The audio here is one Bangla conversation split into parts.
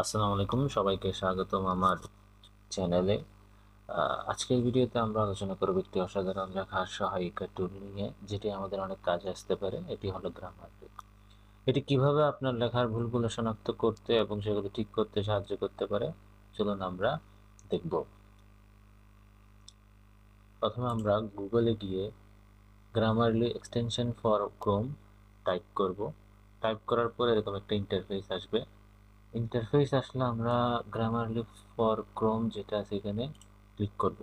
আসসালামু আলাইকুম, সবাইকে স্বাগতম আমার চ্যানেলে। আজকের ভিডিওতে আমরা আলোচনা করব একটি অসাধারণ লেখার সহায়িকা টুল নিয়ে, যেটি আমাদের অনেক কাজে আসতে পারে। এটি হলো গ্রামার এটি কীভাবে আপনার লেখার ভুলগুলো শনাক্ত করতে এবং সেগুলো ঠিক করতে সাহায্য করতে পারে, চলুন আমরা দেখব। প্রথমে আমরা গুগলে গিয়ে Grammarly extension for Chrome type করব। টাইপ করার পর এরকম একটা ইন্টারফেস আসবে। ইন্টারফেস আসলে আমরা গ্রামার গ্রামারলি ফর ক্রোম যেটা আছে এখানে ক্লিক করব।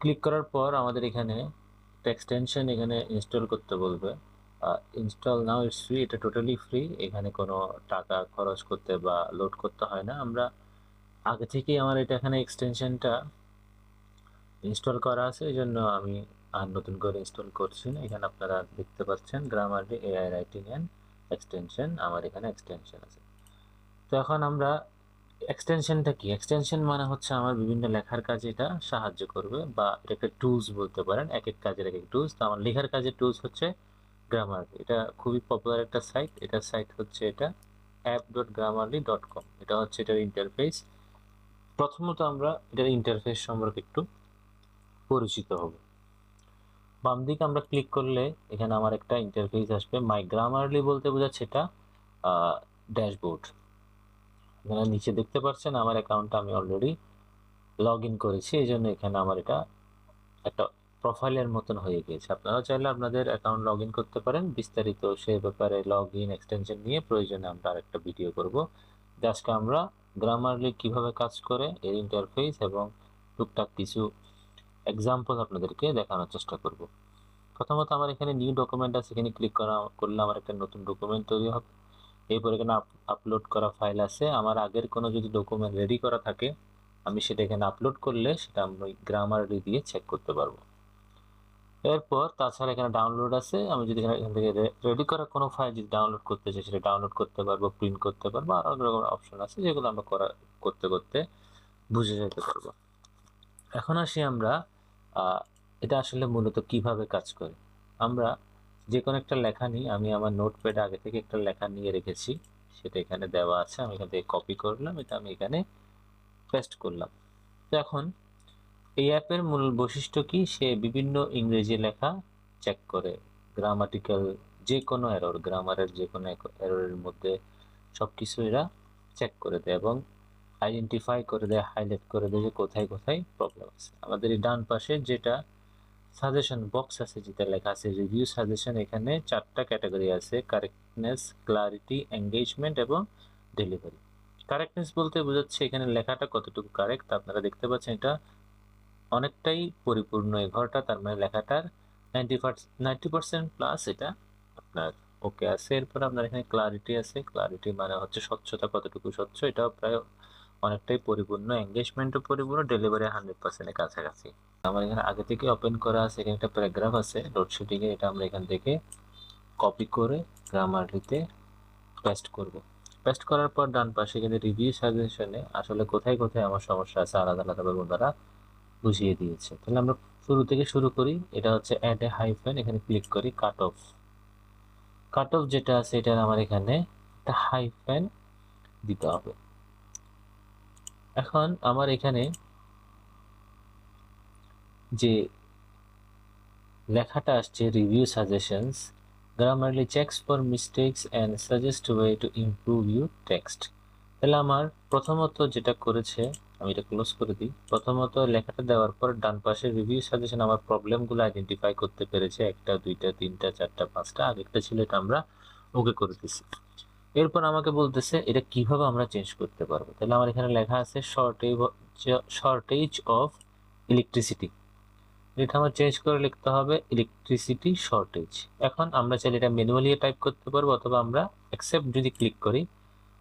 ক্লিক করার পর আমাদের এখানে একটা এক্সটেনশন এখানে ইনস্টল করতে বলবে। ইনস্টল নাও ইটস ফ্রি এটা টোটালি ফ্রি এখানে কোনো টাকা খরচ করতে বা লোড করতে হয় না। আমরা আগে থেকেই আমার এটা এখানে এক্সটেনশনটা ইনস্টল করা আছে, এই জন্য আমি আর নতুন করে ইনস্টল করছি না। এখানে আপনারা দেখতে পাচ্ছেন Grammarly AI writing and extension আমার এখানে এক্সটেনশন আছে। তো এখন আমরা এক্সটেনশনটা কি? এক্সটেনশন মানে হচ্ছে আমার বিভিন্ন লেখার কাজে এটা সাহায্য করবে বা এটা একটা টুলস বলতে পারেন, এক এক কাজের এক এক টুলস তো আমার লেখার কাজের টুলস হচ্ছে গ্রামার এটা খুবই পপুলার একটা সাইট এটার সাইট হচ্ছে এটা app dot Grammarly dot com এটা হচ্ছে এটার ইন্টারফেস প্রথমত আমরা এটার ইন্টারফেস সম্পর্কে একটু পরিচিত হব। বাম দিকে আমরা ক্লিক করলে এখানে আমার একটা ইন্টারফেস আসবে। মাই গ্রামারলি বলতে বোঝাচ্ছে এটা ড্যাশবোর্ড এখানে নিচে দেখতে পাচ্ছেন আমার অ্যাকাউন্টটা আমি অলরেডি লগ ইন করেছি এই জন্য এখানে আমার এটা একটা প্রোফাইলের মতন হয়ে গিয়েছে। আপনারা চাইলে আপনাদের অ্যাকাউন্ট লগ ইন করতে পারেন। বিস্তারিত সে ব্যাপারে লগ ইন এক্সটেনশন নিয়ে প্রয়োজনে আমরা আরেকটা ভিডিও করব। আজকে আমরা গ্রামারলি কীভাবে কাজ করে, এর ইন্টারফেস এবং টুকটাক কিছু এক্সাম্পল আপনাদেরকে দেখানোর চেষ্টা করব। প্রথমত আমার এখানে নিউ ডকুমেন্ট আছে, এখানে ক্লিক করা, করলে আমার একটা নতুন ডকুমেন্ট তৈরি হবে। এরপর এখানে আপলোড করা ফাইল আছে। আমার আগের কোনো যদি ডকুমেন্ট রেডি করা থাকে, আমি সেটা এখানে আপলোড করলে সেটা আমি গ্রামারলি দিয়ে চেক করতে পারব। এরপর তাছাড়া এখানে ডাউনলোড আছে। আমি যদি এখানে, এখান থেকে রেডি করা কোনো ফাইল যদি ডাউনলোড করতে চাই, সেটা ডাউনলোড করতে পারব প্রিন্ট করতে পারব। আর অনেক রকম অপশন আছে যেগুলো আমরা করা, করতে করতে বুঝে যেতে পারব। এখন আসি আমরা এটা আসলে মূলত কীভাবে কাজ করে। আমরা যে কোনো একটা লেখা নিই, আমি আমার নোটপ্যাডে আগে থেকে একটা লেখা নিয়ে রেখেছি, সেটা এখানে দেওয়া আছে, আমি এখান থেকে কপি করলাম, এটা আমি এখানে পেস্ট করলাম। তো এখন এই অ্যাপের মূল বৈশিষ্ট্য কি? সে বিভিন্ন ইংরেজি লেখা চেক করে। গ্রামাটিক্যাল যে কোনো এরর গ্রামারের যে কোনো এররের মধ্যে সব কিছু এরা চেক করে দেয় এবং আইডেন্টিফাই করে দেয় হাইলাইট করে দেয় যে কোথায় কোথায় প্রবলেম আছে। আমাদের এই ডান পাশে যেটা সাজেশন বক্স আছে, যেটা লেখা আছে রিভিউ সাজেশন এখানে চারটা ক্যাটাগরি আছে কারেক্টনেস ক্লারিটি এঙ্গেজমেন্ট এবং ডেলিভারি কারেক্টনেস বলতে বোঝাচ্ছে এখানে লেখাটা কতটুকু কারেক্ট আপনারা দেখতে পাচ্ছেন এটা অনেকটাই পরিপূর্ণ এই ঘরটা, তার মানে লেখাটার নাইনটি নাইনটি পার্সেন্ট প্লাস এটা আপনার ওকে আছে। এরপর আপনার এখানে ক্লারিটি আছে। ক্লারিটি মানে হচ্ছে স্বচ্ছতা কতটুকু স্বচ্ছ, এটাও প্রায় অনেকটাই পরিপূর্ণ এঙ্গেজমেন্টও পরিপূর্ণ ডেলিভারি হান্ড্রেড পার্সেন্টের কাছাকাছি। আমার এখানে আগে থেকে ওপেন করা আছে, এখানে একটা প্যারাগ্রাফ আছে লোডশেডিংয়ে এটা আমরা এখান থেকে কপি করে গ্রামারলিতে পেস্ট করব। পেস্ট করার পর ডান পাশে এখানে রিভিউ সাজেশনে আসলে কোথায় কোথায় আমার সমস্যা আছে, আলাদা আলাদাভাবে ওনারা বুঝিয়ে দিয়েছে। তাহলে আমরা শুরু থেকে শুরু করি, এটা হচ্ছে অ্যাড এ হাইফেন এখানে ক্লিক করি কাট অফ কাট অফ যেটা আছে এটা আমার এখানে একটা হাইফেন দিতে হবে। এখন আমার এখানে যে লেখাটা আসছে review suggestions Grammarly checks for mistakes and suggest way to improve you text তাহলে আমার প্রথমত যেটা করেছে, আমি এটা ক্লোজ করে দিই। প্রথমত লেখাটা দেওয়ার পর ডান পাশে রিভিউ সাজেশন আমার প্রবলেমগুলো আইডেন্টিফাই করতে পেরেছে। একটা, দুইটা, তিনটা, চারটা, পাঁচটা। আগেরটা ছিল এটা আমরা ওকে করে দিছি। এরপর আমাকে বলতেছে, এটা কীভাবে আমরা চেঞ্জ করতে পারব? তাহলে আমার এখানে লেখা আছে শর্টেজ শর্টেজ অফ ইলেকট্রিসিটি এটা আমার চেঞ্জ করে লিখতে হবে ইলেকট্রিসিটি শর্টেজ এখন আমরা চাইলে এটা ম্যানুয়ালি টাইপ করতে পারব, অথবা আমরা অ্যাকসেপ্ট যদি ক্লিক করি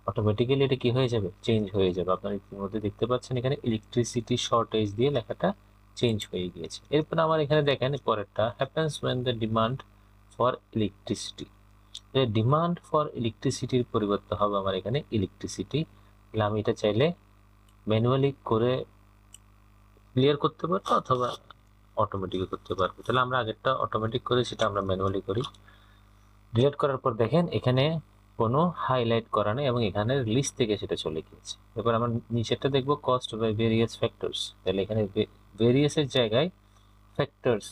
অটোমেটিক্যালি এটা কি হয়ে যাবে? চেঞ্জ হয়ে যাবে। আপনারা ইতিমধ্যে দেখতে পাচ্ছেন এখানে ইলেকট্রিসিটি শর্টেজ দিয়ে লেখাটা চেঞ্জ হয়ে গিয়েছে। এরপর আমার এখানে দেখেন, পরেরটা happens when the demand for electricity demand for ইলেকট্রিসিটির পরিবর্তে হবে আমার এখানে ইলেকট্রিসিটি তাহলে আমি এটা চাইলে ম্যানুয়ালি করে ক্লিয়ার করতে পারব অথবা অটোমেটিক করতে পারব। তাহলে আমরা আগেরটা অটোমেটিক করে, সেটা আমরা ম্যানুয়ালি করি। ডিলিট করার পর দেখেন, এখানে কোনো হাইলাইট করা নেই এবং এখানে লিস্ট থেকে সেটা চলে গিয়েছে। এবার আমরা নিচেরটা দেখব কস্ট বাই ভেরিয়াস ফ্যাক্টরস তাহলে এখানে ভেরিয়াসের জায়গায় ফ্যাক্টরস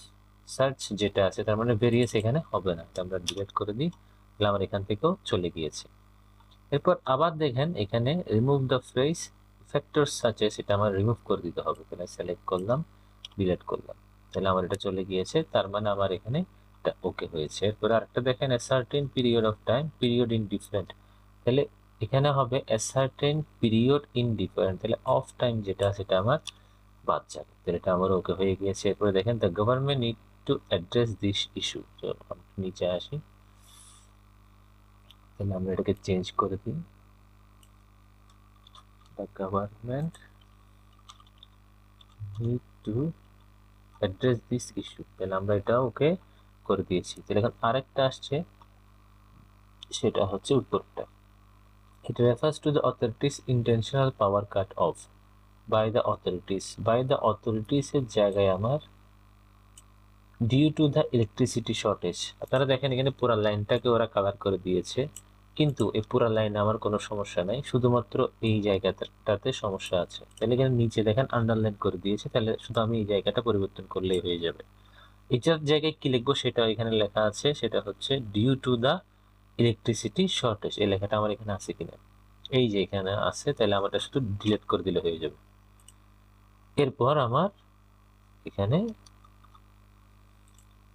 সার্চ যেটা আছে, তার মানে ভেরিয়াস এখানে হবে না। আমরা ডিলিট করে দিই। আমার এখান থেকেও চলে গিয়েছে। এরপর আবার দেখেন এখানে রিমুভ দ্য ফ্রেজ ফ্যাক্টর সার্চে সেটা আমার রিমুভ করে দিতে হবে। এখানে সিলেক্ট করলাম ডিলিট করলাম। তাহলে আমার এটা চলে গিয়েছে, তার মানে আমার এখানে ওকে হয়েছে। এরপর আরেকটা দেখেন a certain period of time period in different তাহলে এখানে হবে a certain period in different তাহলে অফ টাইম যেটা, সেটা আমার বাদ যাবে। তাহলে এটা আমার ওকে হয়ে গিয়েছে। এরপরে দেখেন the government need to address this issue নিচে আসি। তাহলে আমরা এটাকে চেঞ্জ করে দিই the government need to address this issue তাহলে আমরা এটা ওকে করে দিয়েছি। তাহলে এখন আরেকটা আসছে। সেটা হচ্ছে উত্তরটা। It refers to the authorities intentional power cut off by the authorities by the অথরিটিসের জায়গায় আমার due to the electricity shortage আপনারা দেখেন, এখানে পুরো লাইনটাকে ওরা কালার করে দিয়েছে। কিন্তু এই পুরো লাইনে আমার কোনো সমস্যা নাই, শুধুমাত্র এই জায়গাটাতে সমস্যা আছে। তাহলে এখানে নিচে দেখেন আন্ডারলাইন করে দিয়েছে, তাহলে শুধু আমি এই জায়গাটা পরিবর্তন করলেই হয়ে যাবে। এটার জায়গায় কি লিখব সেটা এখানে লেখা আছে, সেটা হচ্ছে due to the electricity shortage এই লেখাটা আমার এখানে আছে কিনা? এই যে এখানে আছে, তাহলে আমারটা শুধু ডিলিট করে দিলে হয়ে যাবে। এরপর আমার এখানে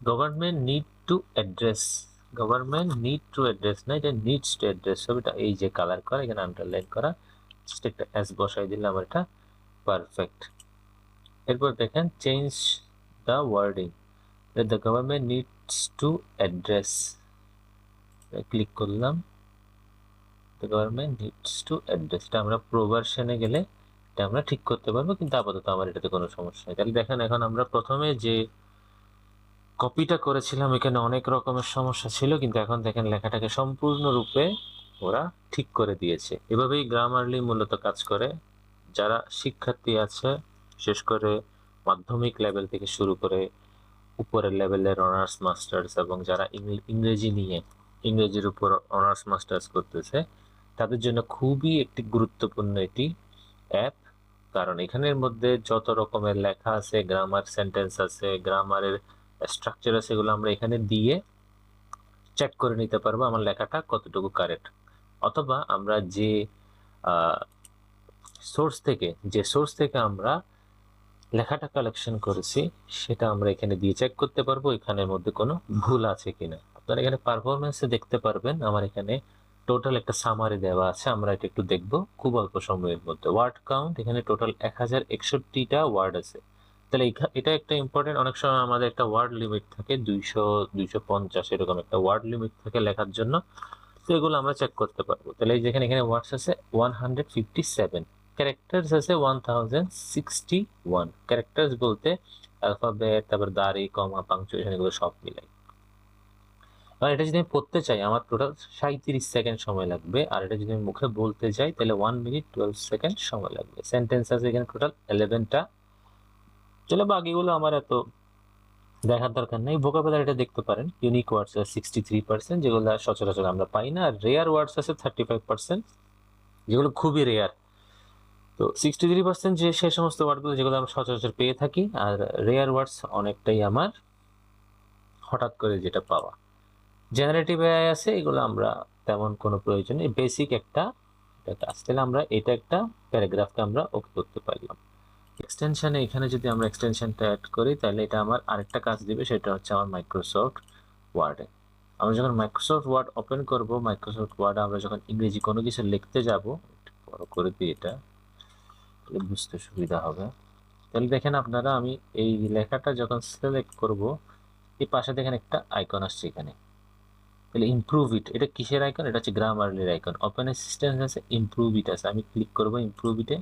government need to address government need to address না, এটা নিডস টু অ্যাড্রেস হবে এটা এই যে কালার করা এখানে আন্ডারলাইন করা জাস্ট একটা এস বসাই দিলে আমার এটা পারফেক্ট এরপর দেখেন change the wording the government needs to address click করলাম the government needs to address এটা আমরা প্রোভার্সনে গেলে এটা আমরা ঠিক করতে পারব, কিন্তু আপাতত আমার এটাতে কোনো সমস্যা নেই। তাহলে দেখেন, এখন আমরা প্রথমে যে কপিটা করেছিলাম, এখানে অনেক রকমের সমস্যা ছিল, কিন্তু এখন দেখেন লেখাটাকে সম্পূর্ণরূপে ওরা ঠিক করে দিয়েছে। এভাবেই গ্রামারলি মূলত কাজ করে। যারা শিক্ষার্থী আছে, বিশেষ করে মাধ্যমিক লেভেল থেকে শুরু করে উপরের লেভেলের অনার্স মাস্টার্স এবং যারা ইংরেজি নিয়ে, ইংরেজির উপর অনার্স মাস্টার্স করতেছে, তাদের জন্য খুবই একটি গুরুত্বপূর্ণ একটি অ্যাপ কারণ এখানের মধ্যে যত রকমের লেখা আছে গ্রামার সেন্টেন্স আছে গ্রামারের স্ট্রাকচার আছে এগুলো আমরা এখানে দিয়ে চেক করে নিতে পারব আমার লেখাটা কতটুকু কারেক্ট অথবা আমরা যে সোর্স থেকে, যে সোর্স থেকে আমরা লেখাটা কালেকশন করেছি, সেটা আমরা এখানে দিয়ে চেক করতে পারব, এখানের মধ্যে কোনো ভুল আছে কিনা। আপনারা এখানে পারফরমেন্সে দেখতে পারবেন, আমার এখানে টোটাল একটা সামারি দেওয়া আছে, আমরা এটা একটু দেখব, খুব অল্প সময়ের মধ্যে। ওয়ার্ড কাউন্ট এখানে টোটাল এক হাজার একষট্টিটা ওয়ার্ড আছে। তাহলে এটা একটা ইম্পর্টেন্ট অনেক সময় আমাদের একটা ওয়ার্ড লিমিট থাকে, দুইশো দুইশো পঞ্চাশ এরকম একটা ওয়ার্ড লিমিট থাকে লেখার জন্য, তো এগুলো আমরা চেক করতে পারব। তাহলে যেখানে এখানে ওয়ার্ডস আছে one hundred fifty seven characters আছে one thousand sixty one characters বলতে অ্যালফাবেট তারপর দাড়ি কমা পাংচুয়েশন এগুলো সব মিলাই। আর এটা যদি আমি পড়তে চাই, আমার টোটাল সাঁত্রিশ সেকেন্ড সময় লাগবে, আর এটা যদি আমি মুখে বলতে চাই, তাহলে ওয়ান মিনিট টুয়েলভ সেকেন্ড সময় লাগবে। সেন্টেন্স আছে এখানে টোটাল ইলেভেনটা চলে বাকিগুলো আমার এত দেখার দরকার নেই। ভোকাবুলারিটা দেখতে পারেন। ইউনিক ওয়ার্ডস আছে সিক্সটি থ্রি পার্সেন্ট যেগুলো সচরাচর আমরা পাই না। আর রেয়ার ওয়ার্ডস আছে থার্টি ফাইভ পার্সেন্ট যেগুলো খুবই রেয়ার তো সিক্সটি থ্রি পার্সেন্ট যে, সে সমস্ত ওয়ার্ডগুলো যেগুলো আমরা সচরাচর পেয়ে থাকি, আর রেয়ার ওয়ার্ডস অনেকটাই আমার হঠাৎ করে যেটা পাওয়া। জেনারেটিভ এআই আছে, এগুলো আমরা তেমন কোনো প্রয়োজন নেই। বেসিক একটা কাজ তাহলে আমরা, এটা একটা প্যারাগ্রাফকে আমরা ওকে করতে পারলাম। এক্সটেনশানে এখানে যদি আমরা এক্সটেনশনটা অ্যাড করি, তাহলে এটা আমার আরেকটা কাজ দিবে, সেটা হচ্ছে আমার মাইক্রোসফট ওয়ার্ডে আমরা যখন মাইক্রোসফট ওয়ার্ড ওপেন করব মাইক্রোসফট ওয়ার্ডে আমরা যখন ইংরেজি কোনো কিছু লিখতে যাব, বড় করে দিই এটা, তাহলে বুঝতে সুবিধা হবে। তাহলে দেখেন আপনারা, আমি এই লেখাটা যখন সিলেক্ট করব, এই পাশে দেখেন একটা আইকন আসছে এখানে। তাহলে ইমপ্রুভ ইট এটা কিসের আইকন এটা হচ্ছে গ্রামারলির আইকন ওপেন অ্যাসিস্ট্যান্স আছে ইমপ্রুভ ইট আছে। আমি ক্লিক করব ইমপ্রুভ ইটে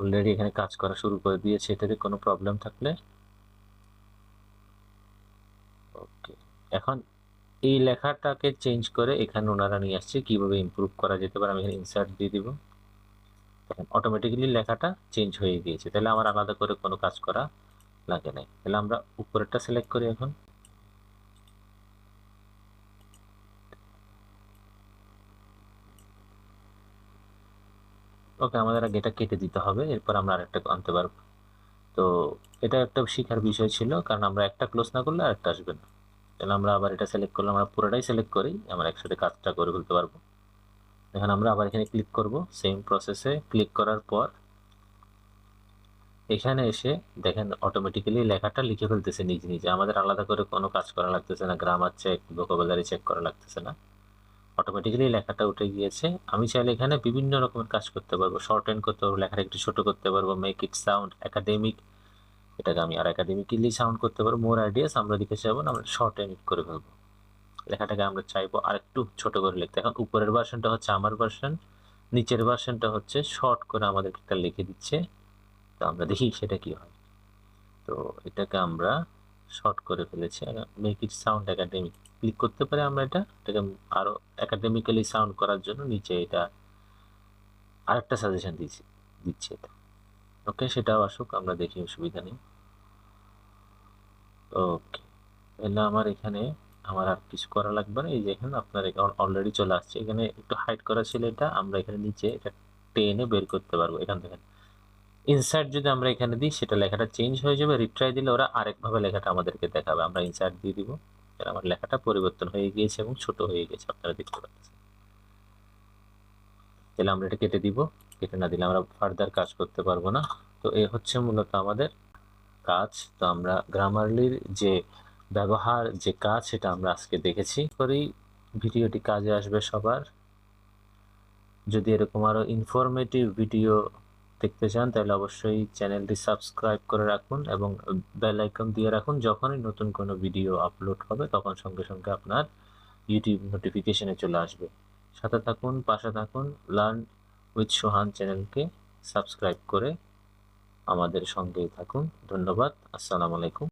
অলরেডি এখানে কাজ করা শুরু করে দিয়েছে, এটাতে কোনো প্রবলেম থাকলে? ওকে এখন এই লেখাটাকে চেঞ্জ করে এখানে ওনারা নিয়ে আসছে, কীভাবে ইমপ্রুভ করা যেতে পারে, আমি এখানে ইনসার্ট দিয়ে দিব। দেখেন অটোমেটিক্যালি লেখাটা চেঞ্জ হয়ে গিয়েছে, তাহলে আমার আলাদা করে কোনো কাজ করা লাগে নাই। তাহলে আমরা উপরেরটা সিলেক্ট করি এখন। ওকে আমাদের আগে এটা কেটে দিতে হবে, এরপর আমরা আরেকটা আনতে পারব। তো এটা একটা শিখার বিষয় ছিল, কারণ আমরা একটা ক্লোজ না করলে আরেকটা আসবে না। তাহলে আমরা আবার এটা সিলেক্ট করলে আমরা পুরোটাই সিলেক্ট করি, আমরা একসাথে কাজটা করে ফেলতে পারব। এখন আমরা আবার এখানে ক্লিক করব সেম প্রসেসে ক্লিক করার পর এখানে এসে দেখেন অটোমেটিক্যালি লেখাটা লিখে ফেলতেছে নিজে নিজে। আমাদের আলাদা করে কোনো কাজ করা লাগতেছে না গ্রামার চেক ভোকাবুলারি চেক করা লাগতেছে না। অটোমেটিক্যালি লেখাটা উঠে গিয়েছে। আমি চাইলে এখানে বিভিন্ন রকমের কাজ করতে পারব। শর্ট এন্ড করতে পারব লেখাটা একটু ছোট করতে পারব মেক ইট সাউন্ড একাডেমিক এটাকে আমি আর একাডেমিক্যালি সাউন্ড করতে পারব। মোর আইডিয়াস আমরা দিকে চাইব আমরা শর্ট এন্ড করে ফেলব। লেখাটাকে আমরা চাইব আর একটু ছোট করে লিখতে। এখন উপরের ভার্সনটা হচ্ছে আমার ভার্সন নিচের ভার্সনটা হচ্ছে শর্ট করে আমাদের একটা লিখে দিচ্ছে। তো আমরা দেখি সেটা কি হয়। তো এটাকে আমরা শর্ট করে ফেলেছি। Make it sound academic click করতে পারে আমরা এটা। এটাকে আরও একাডেমিক্যালি সাউন্ড করার জন্য নিচে এটা আরেকটা সাজেশন দিচ্ছি দিচ্ছে এটা। ওকে সেটাও আসুক, আমরা দেখি, অসুবিধা নেই। ওকে তাহলে আমার এখানে আমার আর কিছু করা লাগবে না। এই যে এখানে আপনার অলরেডি চলে আসছে। এখানে একটু হাইড করা ছিল এটা, আমরা এখানে নিচে এটা টেনে বের করতে পারব। এখান থেকে ইনসার্ট যদি আমরা এখানে দিই, সেটা লেখাটা চেঞ্জ হয়ে যাবে। রিট্রাই দিলে ওরা আরেকভাবে লেখাটা আমাদেরকে দেখাবে। আমরা ইনসার্ট দিয়ে দিব। আমার লেখাটা পরিবর্তন হয়ে গিয়েছে এবং ছোট হয়ে গেছে, আপনারা দেখতে পাচ্ছেন। তাহলে আমরা এটা কেটে দিব। কেটে না দিলে আমরা ফার্দার কাজ করতে পারব না। তো এ হচ্ছে মূলত আমাদের কাজ। তো আমরা গ্রামারলির যে ব্যবহার, যে কাজ, সেটা আমরা আজকে দেখেছি। করেই ভিডিওটি কাজে আসবে সবার। যদি এরকম আরও ইনফরমেটিভ ভিডিও দেখতে চান, তাহলে অবশ্যই চ্যানেলটি সাবস্ক্রাইব করে রাখুন এবং বেল আইকন দিয়ে রাখুন। যখনই নতুন কোনো ভিডিও আপলোড হবে, তখন সঙ্গে সঙ্গে আপনার ইউটিউব নোটিফিকেশনে চলে আসবে। সাথে থাকুন, পাশে থাকুন লার্ন উইথ সোহান চ্যানেলকে সাবস্ক্রাইব করে আমাদের সঙ্গেই থাকুন। ধন্যবাদ, আসসালামু আলাইকুম।